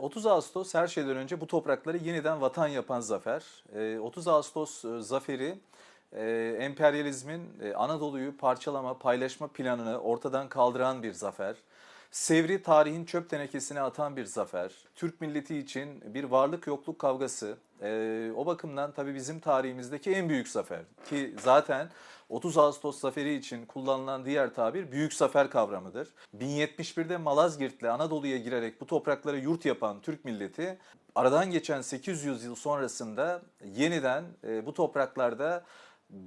30 Ağustos her şeyden önce bu toprakları yeniden vatan yapan zafer. Ee, 30 Ağustos e, zaferi e, emperyalizmin e, Anadolu'yu parçalama, paylaşma planını ortadan kaldıran bir zafer. Sevri tarihin çöp tenekesine atan bir zafer. Türk milleti için bir varlık yokluk kavgası. Ee, o bakımdan tabii bizim tarihimizdeki en büyük zafer. Ki zaten 30 Ağustos zaferi için kullanılan diğer tabir büyük zafer kavramıdır. 1071'de Malazgirt'le Anadolu'ya girerek bu toprakları yurt yapan Türk milleti aradan geçen 800 yıl sonrasında yeniden e, bu topraklarda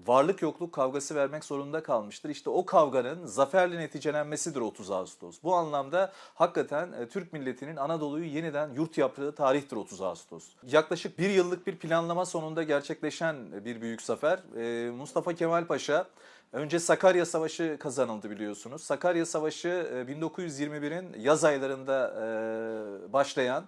varlık yokluk kavgası vermek zorunda kalmıştır. İşte o kavganın zaferle neticelenmesidir 30 Ağustos. Bu anlamda hakikaten e, Türk milletinin Anadolu'yu yeniden yurt yaptığı tarihtir 30 Ağustos. Yaklaşık bir yıllık bir planlama sonunda gerçekleşen bir büyük zafer. E, Mustafa Kemal Paşa Önce Sakarya Savaşı kazanıldı biliyorsunuz. Sakarya Savaşı e, 1921'in yaz aylarında e, başlayan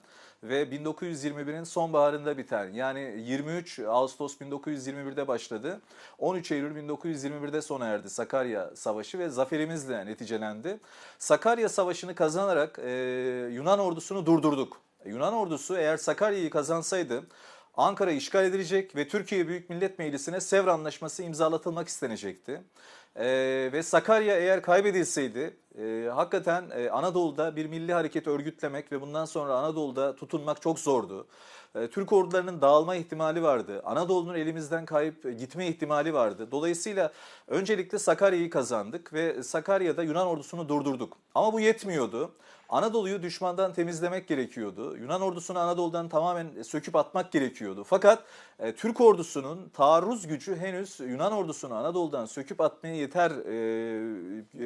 ve 1921'in sonbaharında biten yani 23 Ağustos 1921'de başladı. 13 Eylül 1921'de sona erdi Sakarya Savaşı ve zaferimizle neticelendi. Sakarya Savaşı'nı kazanarak e, Yunan ordusunu durdurduk. Yunan ordusu eğer Sakarya'yı kazansaydı Ankara işgal edilecek ve Türkiye Büyük Millet Meclisi'ne Sevr Anlaşması imzalatılmak istenecekti. Ee, ve Sakarya eğer kaybedilseydi e, hakikaten e, Anadolu'da bir milli hareket örgütlemek ve bundan sonra Anadolu'da tutunmak çok zordu. E, Türk ordularının dağılma ihtimali vardı. Anadolu'nun elimizden kayıp gitme ihtimali vardı. Dolayısıyla öncelikle Sakarya'yı kazandık ve Sakarya'da Yunan ordusunu durdurduk. Ama bu yetmiyordu. Anadolu'yu düşmandan temizlemek gerekiyordu. Yunan ordusunu Anadolu'dan tamamen söküp atmak gerekiyordu. Fakat e, Türk ordusunun taarruz gücü henüz Yunan ordusunu Anadolu'dan söküp atmaya yeter e,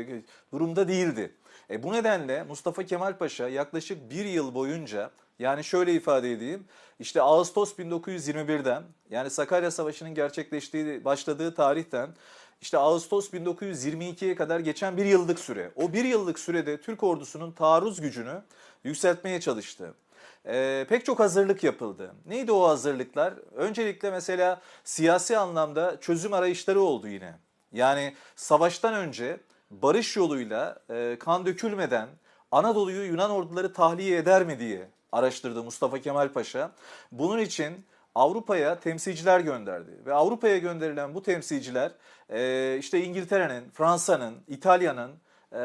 e, durumda değildi. E, bu nedenle Mustafa Kemal Paşa yaklaşık bir yıl boyunca yani şöyle ifade edeyim. İşte Ağustos 1921'den yani Sakarya Savaşı'nın gerçekleştiği başladığı tarihten işte Ağustos 1922'ye kadar geçen bir yıllık süre. O bir yıllık sürede Türk ordusunun taarruz gücünü yükseltmeye çalıştı. Ee, pek çok hazırlık yapıldı. Neydi o hazırlıklar? Öncelikle mesela siyasi anlamda çözüm arayışları oldu yine. Yani savaştan önce barış yoluyla e, kan dökülmeden Anadolu'yu Yunan orduları tahliye eder mi diye araştırdı Mustafa Kemal Paşa. Bunun için Avrupa'ya temsilciler gönderdi. Ve Avrupa'ya gönderilen bu temsilciler e, işte İngiltere'nin, Fransa'nın, İtalya'nın e,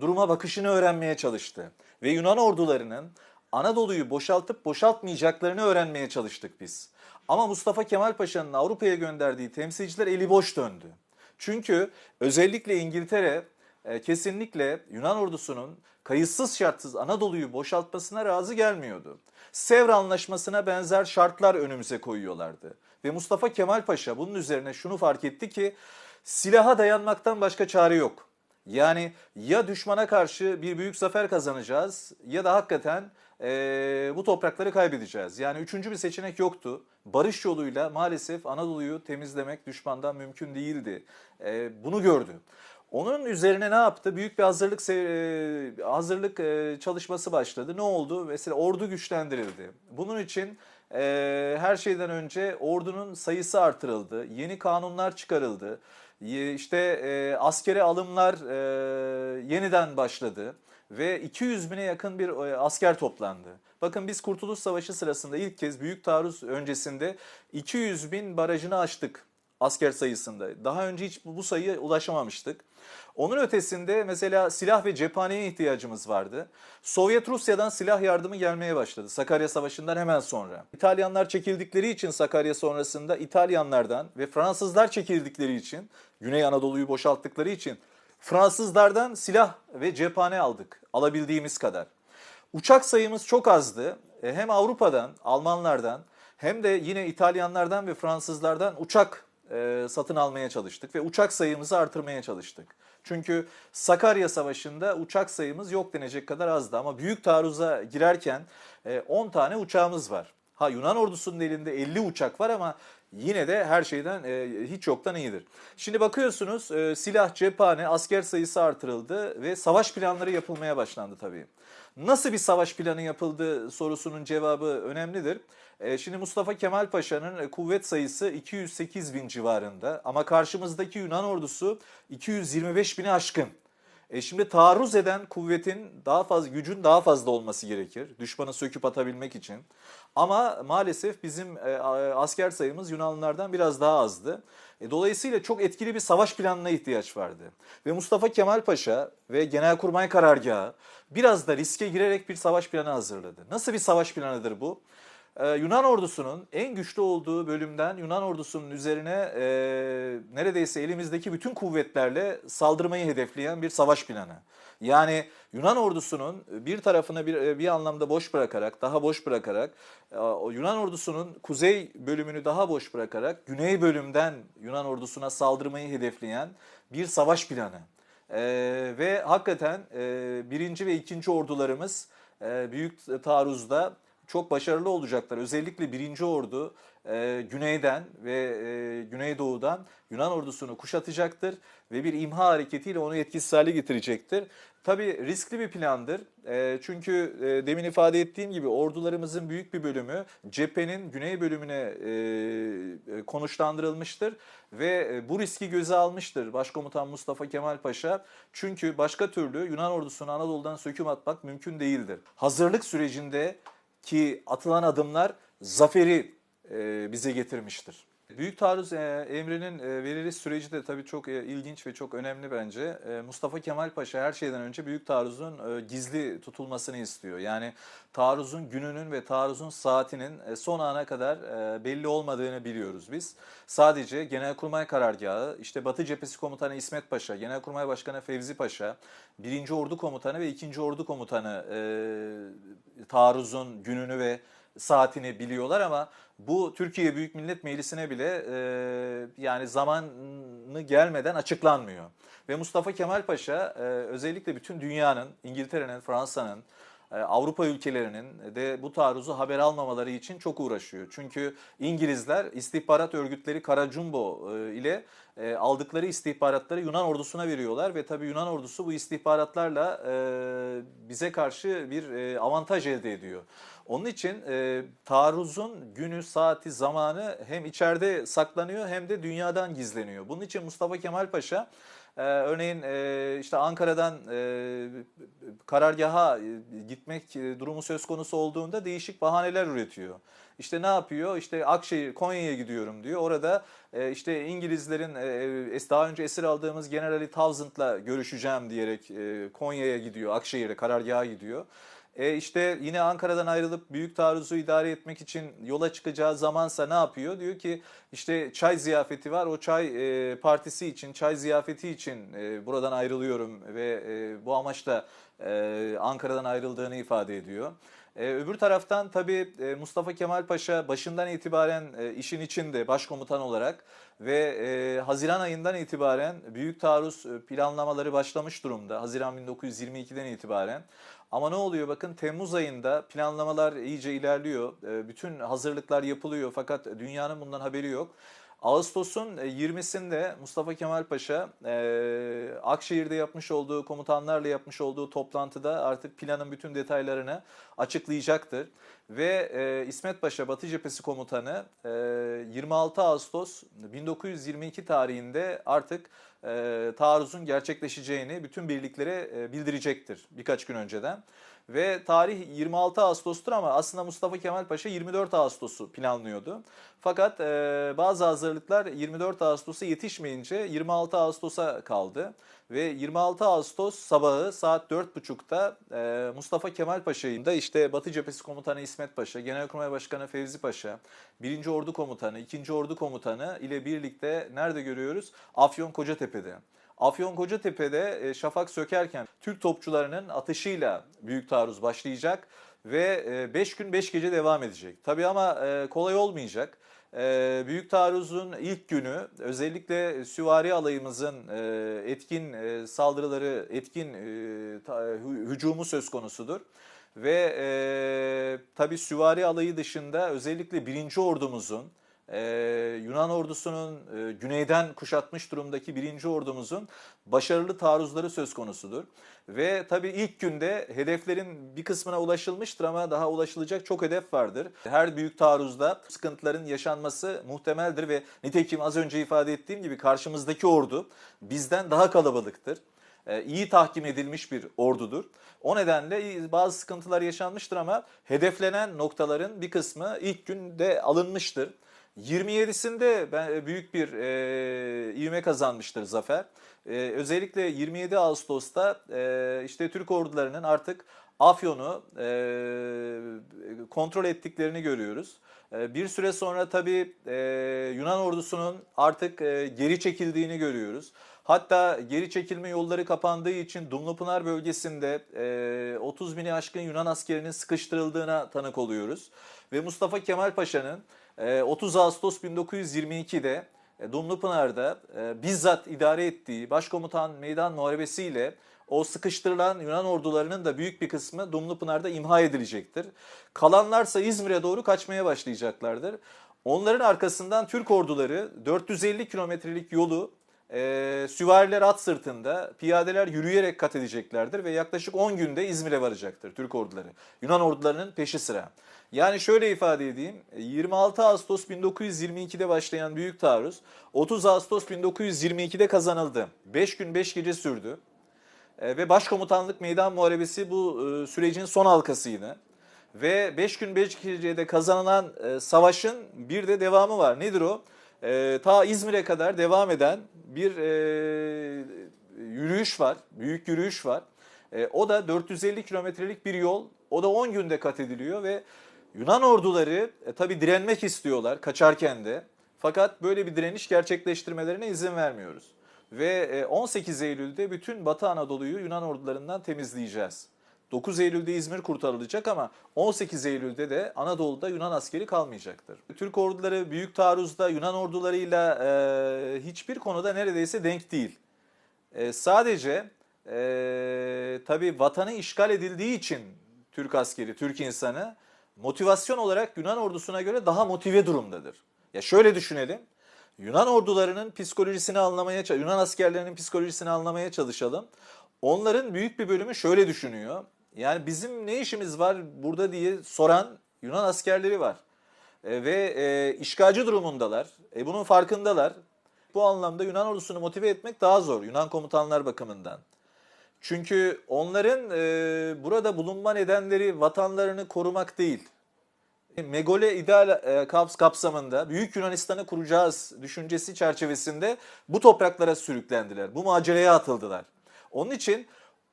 duruma bakışını öğrenmeye çalıştı. Ve Yunan ordularının Anadolu'yu boşaltıp boşaltmayacaklarını öğrenmeye çalıştık biz. Ama Mustafa Kemal Paşa'nın Avrupa'ya gönderdiği temsilciler eli boş döndü. Çünkü özellikle İngiltere e, kesinlikle Yunan ordusunun kayıtsız şartsız Anadolu'yu boşaltmasına razı gelmiyordu. Sevr Anlaşması'na benzer şartlar önümüze koyuyorlardı. Ve Mustafa Kemal Paşa bunun üzerine şunu fark etti ki silaha dayanmaktan başka çare yok. Yani ya düşmana karşı bir büyük zafer kazanacağız ya da hakikaten e, bu toprakları kaybedeceğiz. Yani üçüncü bir seçenek yoktu. Barış yoluyla maalesef Anadolu'yu temizlemek düşmandan mümkün değildi. E, bunu gördü. Onun üzerine ne yaptı? Büyük bir hazırlık e, hazırlık e, çalışması başladı. Ne oldu? Mesela ordu güçlendirildi. Bunun için e, her şeyden önce ordunun sayısı artırıldı. Yeni kanunlar çıkarıldı. İşte askere alımlar yeniden başladı ve 200 bine yakın bir asker toplandı. Bakın biz Kurtuluş Savaşı sırasında ilk kez büyük taarruz öncesinde 200 bin barajını aştık asker sayısında. Daha önce hiç bu sayıya ulaşamamıştık. Onun ötesinde mesela silah ve cephaneye ihtiyacımız vardı. Sovyet Rusya'dan silah yardımı gelmeye başladı Sakarya Savaşı'ndan hemen sonra. İtalyanlar çekildikleri için Sakarya sonrasında İtalyanlardan ve Fransızlar çekildikleri için Güney Anadolu'yu boşalttıkları için Fransızlardan silah ve cephane aldık alabildiğimiz kadar. Uçak sayımız çok azdı. E, hem Avrupa'dan, Almanlardan hem de yine İtalyanlardan ve Fransızlardan uçak e, satın almaya çalıştık ve uçak sayımızı artırmaya çalıştık. Çünkü Sakarya Savaşı'nda uçak sayımız yok denecek kadar azdı ama büyük taarruza girerken e, 10 tane uçağımız var. Ha Yunan ordusunun elinde 50 uçak var ama yine de her şeyden e, hiç yoktan iyidir. Şimdi bakıyorsunuz e, silah, cephane, asker sayısı artırıldı ve savaş planları yapılmaya başlandı tabii. Nasıl bir savaş planı yapıldı sorusunun cevabı önemlidir. E, şimdi Mustafa Kemal Paşa'nın kuvvet sayısı 208 bin civarında ama karşımızdaki Yunan ordusu 225 bini aşkın. E şimdi taarruz eden kuvvetin daha fazla, gücün daha fazla olması gerekir. Düşmanı söküp atabilmek için. Ama maalesef bizim e, asker sayımız Yunanlılardan biraz daha azdı. E, dolayısıyla çok etkili bir savaş planına ihtiyaç vardı. Ve Mustafa Kemal Paşa ve Genelkurmay Karargahı biraz da riske girerek bir savaş planı hazırladı. Nasıl bir savaş planıdır bu? Ee, Yunan ordusunun en güçlü olduğu bölümden Yunan ordusunun üzerine e, neredeyse elimizdeki bütün kuvvetlerle saldırmayı hedefleyen bir savaş planı. Yani Yunan ordusunun bir tarafını bir, bir anlamda boş bırakarak, daha boş bırakarak, e, Yunan ordusunun kuzey bölümünü daha boş bırakarak güney bölümden Yunan ordusuna saldırmayı hedefleyen bir savaş planı. Ee, ve hakikaten e, birinci ve ikinci ordularımız e, büyük taarruzda çok başarılı olacaklar. Özellikle birinci ordu e, güneyden ve e, güneydoğudan Yunan ordusunu kuşatacaktır ve bir imha hareketiyle onu etkisiz hale getirecektir. Tabii riskli bir plandır. E, çünkü e, demin ifade ettiğim gibi ordularımızın büyük bir bölümü cephenin güney bölümüne e, e, konuşlandırılmıştır ve e, bu riski göze almıştır Başkomutan Mustafa Kemal Paşa. Çünkü başka türlü Yunan ordusunu Anadolu'dan söküm atmak mümkün değildir. Hazırlık sürecinde ki atılan adımlar zaferi e, bize getirmiştir. Büyük taarruz e, emrinin e, veriliş süreci de tabii çok e, ilginç ve çok önemli bence. E, Mustafa Kemal Paşa her şeyden önce büyük taarruzun e, gizli tutulmasını istiyor. Yani taarruzun gününün ve taarruzun saatinin e, son ana kadar e, belli olmadığını biliyoruz biz. Sadece Genelkurmay Karargahı, işte Batı Cephesi Komutanı İsmet Paşa, Genelkurmay Başkanı Fevzi Paşa, 1. Ordu Komutanı ve 2. Ordu Komutanı e, taarruzun gününü ve saatini biliyorlar ama bu Türkiye Büyük Millet Meclisi'ne bile e, yani zamanı gelmeden açıklanmıyor. Ve Mustafa Kemal Paşa e, özellikle bütün dünyanın, İngiltere'nin, Fransa'nın, e, Avrupa ülkelerinin de bu taarruzu haber almamaları için çok uğraşıyor. Çünkü İngilizler istihbarat örgütleri Kara Jumbo e, ile e, aldıkları istihbaratları Yunan ordusuna veriyorlar ve tabii Yunan ordusu bu istihbaratlarla bize karşı bir avantaj elde ediyor. Onun için e, taarruzun günü, saati, zamanı hem içeride saklanıyor hem de dünyadan gizleniyor. Bunun için Mustafa Kemal Paşa e, örneğin e, işte Ankara'dan e, karargaha e, gitmek e, durumu söz konusu olduğunda değişik bahaneler üretiyor. İşte ne yapıyor? İşte Akşehir, Konya'ya gidiyorum diyor. Orada e, işte İngilizlerin e, daha önce esir aldığımız Generali Townsend'la görüşeceğim diyerek e, Konya'ya gidiyor, Akşehir'e, karargaha gidiyor. E işte yine Ankara'dan ayrılıp büyük taarruzu idare etmek için yola çıkacağı zamansa ne yapıyor? Diyor ki işte çay ziyafeti var. O çay e, partisi için, çay ziyafeti için e, buradan ayrılıyorum ve e, bu amaçla e, Ankara'dan ayrıldığını ifade ediyor. E, öbür taraftan tabii e, Mustafa Kemal Paşa başından itibaren e, işin içinde başkomutan olarak ve e, Haziran ayından itibaren büyük taarruz e, planlamaları başlamış durumda. Haziran 1922'den itibaren. Ama ne oluyor bakın Temmuz ayında planlamalar iyice ilerliyor. E, bütün hazırlıklar yapılıyor fakat dünyanın bundan haberi yok. Ağustos'un e, 20'sinde Mustafa Kemal Paşa e, Akşehir'de yapmış olduğu komutanlarla yapmış olduğu toplantıda artık planın bütün detaylarını açıklayacaktır. Ve e, İsmet Paşa Batı Cephesi Komutanı e, 26 Ağustos 1922 tarihinde artık e, taarruzun gerçekleşeceğini bütün birliklere e, bildirecektir birkaç gün önceden. Ve tarih 26 Ağustos'tur ama aslında Mustafa Kemal Paşa 24 Ağustos'u planlıyordu. Fakat e, bazı hazırlıklar 24 Ağustos'a yetişmeyince 26 Ağustos'a kaldı. Ve 26 Ağustos sabahı saat 4.30'da e, Mustafa Kemal Paşa'yı da işte Batı Cephesi Komutanı İsmet Paşa, Genelkurmay Başkanı Fevzi Paşa, 1. Ordu Komutanı, 2. Ordu Komutanı ile birlikte nerede görüyoruz? Afyon Kocatepe'de. Afyon Kocatepe'de e, şafak sökerken Türk topçularının atışıyla büyük taarruz başlayacak ve 5 gün 5 gece devam edecek. Tabii ama e, kolay olmayacak. E, Büyük taarruzun ilk günü özellikle süvari alayımızın e, etkin e, saldırıları, etkin e, hücumu söz konusudur. Ve e, tabii süvari alayı dışında özellikle birinci ordumuzun ee, Yunan ordusunun e, güneyden kuşatmış durumdaki birinci ordumuzun başarılı taarruzları söz konusudur. Ve tabii ilk günde hedeflerin bir kısmına ulaşılmıştır ama daha ulaşılacak çok hedef vardır. Her büyük taarruzda sıkıntıların yaşanması muhtemeldir ve nitekim az önce ifade ettiğim gibi karşımızdaki ordu bizden daha kalabalıktır. e, iyi tahkim edilmiş bir ordudur. O nedenle bazı sıkıntılar yaşanmıştır ama hedeflenen noktaların bir kısmı ilk günde alınmıştır. 27'sinde ben büyük bir e, ivme kazanmıştır zafer. E, özellikle 27 Ağustos'ta e, işte Türk ordularının artık Afyon'u e, kontrol ettiklerini görüyoruz. E, bir süre sonra tabii e, Yunan ordusunun artık e, geri çekildiğini görüyoruz. Hatta geri çekilme yolları kapandığı için Dumlupınar bölgesinde e, 30 bini aşkın Yunan askerinin sıkıştırıldığına tanık oluyoruz. Ve Mustafa Kemal Paşa'nın e, 30 Ağustos 1922'de e, Dumlupınar'da e, bizzat idare ettiği Başkomutan Meydan Muharebesiyle o sıkıştırılan Yunan ordularının da büyük bir kısmı Dumlupınar'da imha edilecektir. Kalanlarsa İzmir'e doğru kaçmaya başlayacaklardır. Onların arkasından Türk orduları 450 kilometrelik yolu e, süvariler at sırtında, piyadeler yürüyerek kat edeceklerdir ve yaklaşık 10 günde İzmir'e varacaktır Türk orduları. Yunan ordularının peşi sıra. Yani şöyle ifade edeyim, 26 Ağustos 1922'de başlayan Büyük Taarruz, 30 Ağustos 1922'de kazanıldı. 5 gün 5 gece sürdü. E, ve Başkomutanlık Meydan Muharebesi bu e, sürecin son halkasıydı. Ve 5 gün 5 gecede kazanılan e, savaşın bir de devamı var. Nedir o? E, ta İzmir'e kadar devam eden bir e, yürüyüş var, büyük yürüyüş var. E, o da 450 kilometrelik bir yol. O da 10 günde kat ediliyor ve Yunan orduları e, tabi direnmek istiyorlar kaçarken de. Fakat böyle bir direniş gerçekleştirmelerine izin vermiyoruz. Ve 18 Eylül'de bütün Batı Anadolu'yu Yunan ordularından temizleyeceğiz. 9 Eylül'de İzmir kurtarılacak ama 18 Eylül'de de Anadolu'da Yunan askeri kalmayacaktır. Türk orduları büyük taarruzda Yunan ordularıyla e, hiçbir konuda neredeyse denk değil. E, sadece e, tabii vatanı işgal edildiği için Türk askeri, Türk insanı motivasyon olarak Yunan ordusuna göre daha motive durumdadır. Ya şöyle düşünelim. Yunan ordularının psikolojisini anlamaya, Yunan askerlerinin psikolojisini anlamaya çalışalım. Onların büyük bir bölümü şöyle düşünüyor. Yani bizim ne işimiz var burada diye soran Yunan askerleri var. E, ve e, işgalci durumundalar. E, bunun farkındalar. Bu anlamda Yunan ordusunu motive etmek daha zor Yunan komutanlar bakımından. Çünkü onların e, burada bulunma nedenleri vatanlarını korumak değil. Megole ideal e, kaps kapsamında Büyük Yunanistan'ı kuracağız düşüncesi çerçevesinde bu topraklara sürüklendiler. Bu maceraya atıldılar. Onun için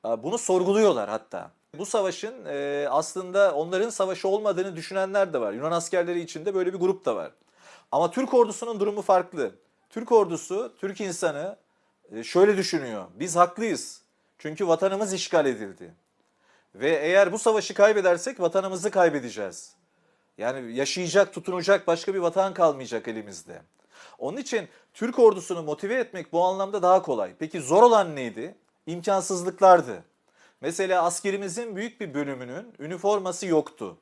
e, bunu sorguluyorlar hatta. Bu savaşın e, aslında onların savaşı olmadığını düşünenler de var. Yunan askerleri içinde böyle bir grup da var. Ama Türk ordusunun durumu farklı. Türk ordusu, Türk insanı şöyle düşünüyor. Biz haklıyız. Çünkü vatanımız işgal edildi. Ve eğer bu savaşı kaybedersek vatanımızı kaybedeceğiz. Yani yaşayacak, tutunacak başka bir vatan kalmayacak elimizde. Onun için Türk ordusunu motive etmek bu anlamda daha kolay. Peki zor olan neydi? İmkansızlıklardı. Mesela askerimizin büyük bir bölümünün üniforması yoktu.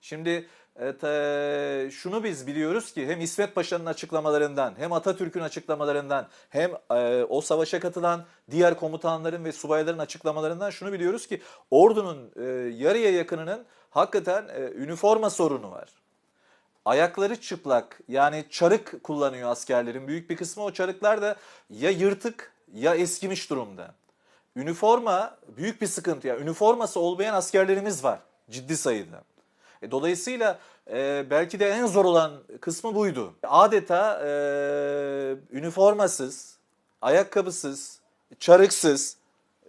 Şimdi Evet, e, şunu biz biliyoruz ki hem İsmet Paşa'nın açıklamalarından hem Atatürk'ün açıklamalarından hem e, o savaşa katılan diğer komutanların ve subayların açıklamalarından şunu biliyoruz ki ordunun e, yarıya yakınının hakikaten e, üniforma sorunu var. Ayakları çıplak yani çarık kullanıyor askerlerin büyük bir kısmı o çarıklar da ya yırtık ya eskimiş durumda. Üniforma büyük bir sıkıntı ya. Üniforması olmayan askerlerimiz var ciddi sayıda. E, dolayısıyla e, belki de en zor olan kısmı buydu. Adeta e, üniformasız, ayakkabısız, çarıksız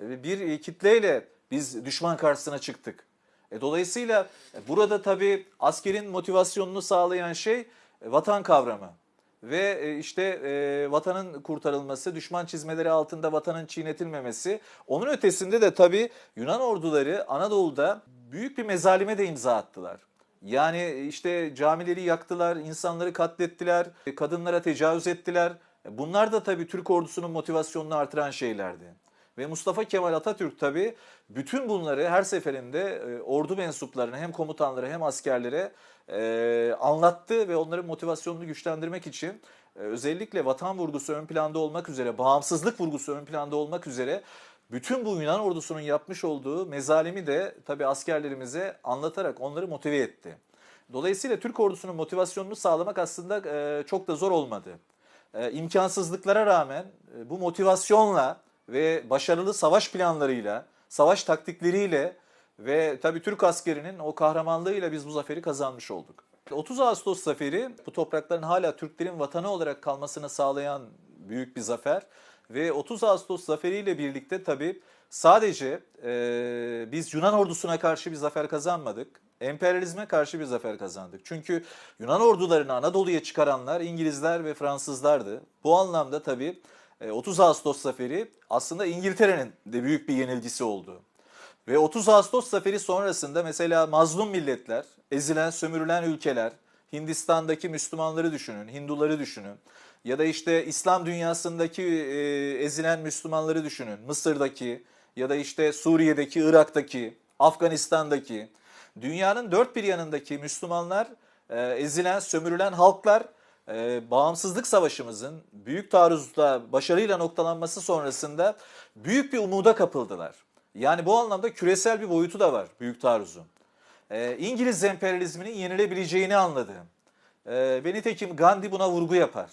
e, bir kitleyle biz düşman karşısına çıktık. E, dolayısıyla burada tabii askerin motivasyonunu sağlayan şey e, vatan kavramı ve e, işte e, vatanın kurtarılması, düşman çizmeleri altında vatanın çiğnetilmemesi. Onun ötesinde de tabii Yunan orduları Anadolu'da büyük bir mezalime de imza attılar. Yani işte camileri yaktılar, insanları katlettiler, kadınlara tecavüz ettiler. Bunlar da tabii Türk ordusunun motivasyonunu artıran şeylerdi. Ve Mustafa Kemal Atatürk tabii bütün bunları her seferinde e, ordu mensuplarına hem komutanlara hem askerlere e, anlattı ve onların motivasyonunu güçlendirmek için e, özellikle vatan vurgusu ön planda olmak üzere, bağımsızlık vurgusu ön planda olmak üzere bütün bu Yunan ordusunun yapmış olduğu mezalimi de tabi askerlerimize anlatarak onları motive etti. Dolayısıyla Türk ordusunun motivasyonunu sağlamak aslında e, çok da zor olmadı. E, imkansızlıklara rağmen e, bu motivasyonla ve başarılı savaş planlarıyla, savaş taktikleriyle ve tabii Türk askerinin o kahramanlığıyla biz bu zaferi kazanmış olduk. 30 Ağustos zaferi bu toprakların hala Türklerin vatanı olarak kalmasını sağlayan büyük bir zafer ve 30 Ağustos zaferiyle birlikte tabii sadece e, biz Yunan ordusuna karşı bir zafer kazanmadık. Emperyalizme karşı bir zafer kazandık. Çünkü Yunan ordularını Anadolu'ya çıkaranlar İngilizler ve Fransızlardı. Bu anlamda tabii e, 30 Ağustos zaferi aslında İngiltere'nin de büyük bir yenilgisi oldu. Ve 30 Ağustos zaferi sonrasında mesela mazlum milletler, ezilen, sömürülen ülkeler, Hindistan'daki Müslümanları düşünün, Hinduları düşünün. Ya da işte İslam dünyasındaki e, ezilen Müslümanları düşünün. Mısır'daki ya da işte Suriye'deki, Irak'taki, Afganistan'daki. Dünyanın dört bir yanındaki Müslümanlar, e, ezilen, sömürülen halklar e, bağımsızlık savaşımızın büyük taarruzda başarıyla noktalanması sonrasında büyük bir umuda kapıldılar. Yani bu anlamda küresel bir boyutu da var büyük taarruzun. E, İngiliz emperyalizminin yenilebileceğini anladı. E, ve nitekim Gandhi buna vurgu yapar.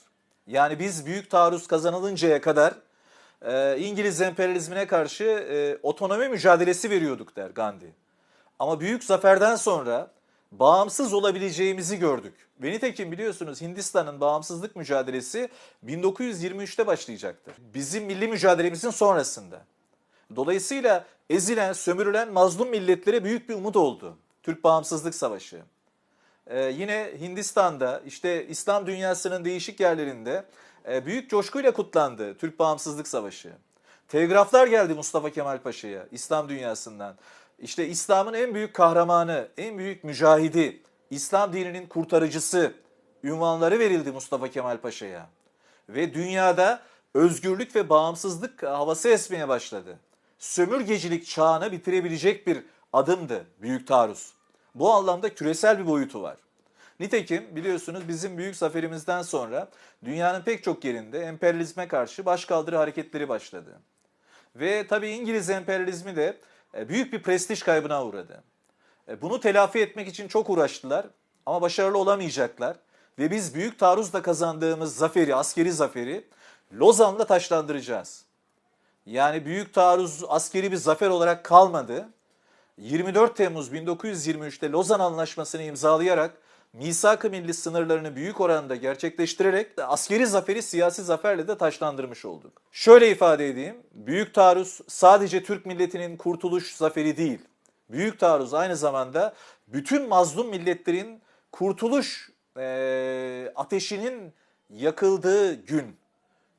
Yani biz büyük taarruz kazanılıncaya kadar e, İngiliz emperyalizmine karşı e, otonomi mücadelesi veriyorduk der Gandhi. Ama büyük zaferden sonra bağımsız olabileceğimizi gördük. Ve nitekim biliyorsunuz Hindistan'ın bağımsızlık mücadelesi 1923'te başlayacaktır. Bizim milli mücadelemizin sonrasında. Dolayısıyla ezilen, sömürülen mazlum milletlere büyük bir umut oldu. Türk Bağımsızlık Savaşı. Ee, yine Hindistan'da işte İslam dünyasının değişik yerlerinde e, büyük coşkuyla kutlandı Türk Bağımsızlık Savaşı. Telgraflar geldi Mustafa Kemal Paşa'ya İslam dünyasından. İşte İslam'ın en büyük kahramanı, en büyük mücahidi, İslam dininin kurtarıcısı ünvanları verildi Mustafa Kemal Paşa'ya. Ve dünyada özgürlük ve bağımsızlık havası esmeye başladı. Sömürgecilik çağını bitirebilecek bir adımdı Büyük Taarruz. Bu anlamda küresel bir boyutu var. Nitekim biliyorsunuz bizim büyük zaferimizden sonra dünyanın pek çok yerinde emperyalizme karşı başkaldırı hareketleri başladı. Ve tabii İngiliz emperyalizmi de e, büyük bir prestij kaybına uğradı. E, Bunu telafi etmek için çok uğraştılar ama başarılı olamayacaklar. Ve biz büyük taarruzla kazandığımız zaferi, askeri zaferi Lozan'da taşlandıracağız. Yani büyük taarruz askeri bir zafer olarak kalmadı. 24 Temmuz 1923'te Lozan Anlaşması'nı imzalayarak misak-ı milli sınırlarını büyük oranda gerçekleştirerek askeri zaferi siyasi zaferle de taşlandırmış olduk. Şöyle ifade edeyim, Büyük Taarruz sadece Türk milletinin kurtuluş zaferi değil. Büyük Taarruz aynı zamanda bütün mazlum milletlerin kurtuluş eee, ateşinin yakıldığı gün.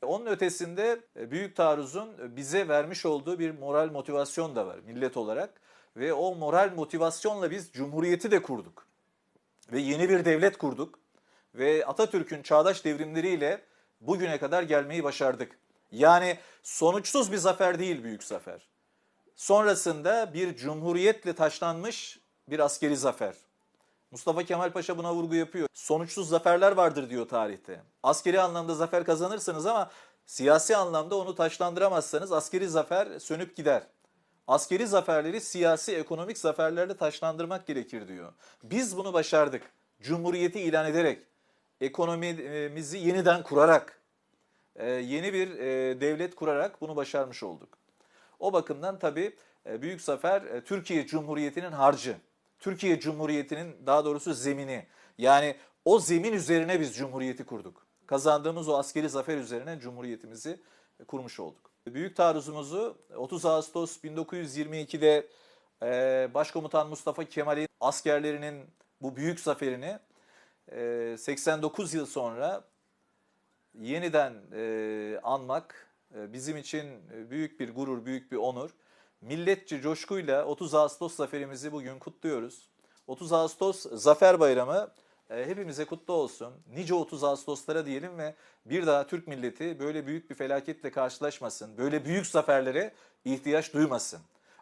Onun ötesinde e, Büyük Taarruz'un bize vermiş olduğu bir moral motivasyon da var millet olarak. Ve o moral motivasyonla biz Cumhuriyeti de kurduk. Ve yeni bir devlet kurduk. Ve Atatürk'ün çağdaş devrimleriyle bugüne kadar gelmeyi başardık. Yani sonuçsuz bir zafer değil büyük zafer. Sonrasında bir cumhuriyetle taşlanmış bir askeri zafer. Mustafa Kemal Paşa buna vurgu yapıyor. Sonuçsuz zaferler vardır diyor tarihte. Askeri anlamda zafer kazanırsınız ama siyasi anlamda onu taşlandıramazsanız askeri zafer sönüp gider. Askeri zaferleri siyasi ekonomik zaferlerle taşlandırmak gerekir diyor. Biz bunu başardık. Cumhuriyeti ilan ederek, ekonomimizi yeniden kurarak, e, yeni bir e, devlet kurarak bunu başarmış olduk. O bakımdan tabii e, büyük zafer Türkiye Cumhuriyeti'nin harcı. Türkiye Cumhuriyeti'nin daha doğrusu zemini. Yani o zemin üzerine biz Cumhuriyeti kurduk. Kazandığımız o askeri zafer üzerine Cumhuriyetimizi kurmuş olduk. Büyük taarruzumuzu 30 Ağustos 1922'de e, Başkomutan Mustafa Kemal'in askerlerinin bu büyük zaferini e, 89 yıl sonra yeniden e, anmak e, bizim için e, büyük bir gurur, büyük bir onur. Milletçe coşkuyla 30 Ağustos zaferimizi bugün kutluyoruz. 30 Ağustos Zafer Bayramı e, hepimize kutlu olsun. Nice 30 Ağustoslara diyelim ve bir daha Türk milleti böyle büyük bir felaketle karşılaşmasın. Böyle büyük zaferlere ihtiyaç duymasın.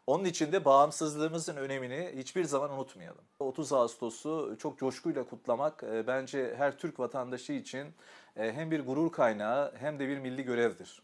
Onun için de bağımsızlığımızın önemini hiçbir zaman unutmayalım. 30 Ağustos'u çok coşkuyla kutlamak e, bence her Türk vatandaşı için e, hem bir gurur kaynağı hem de bir milli görevdir.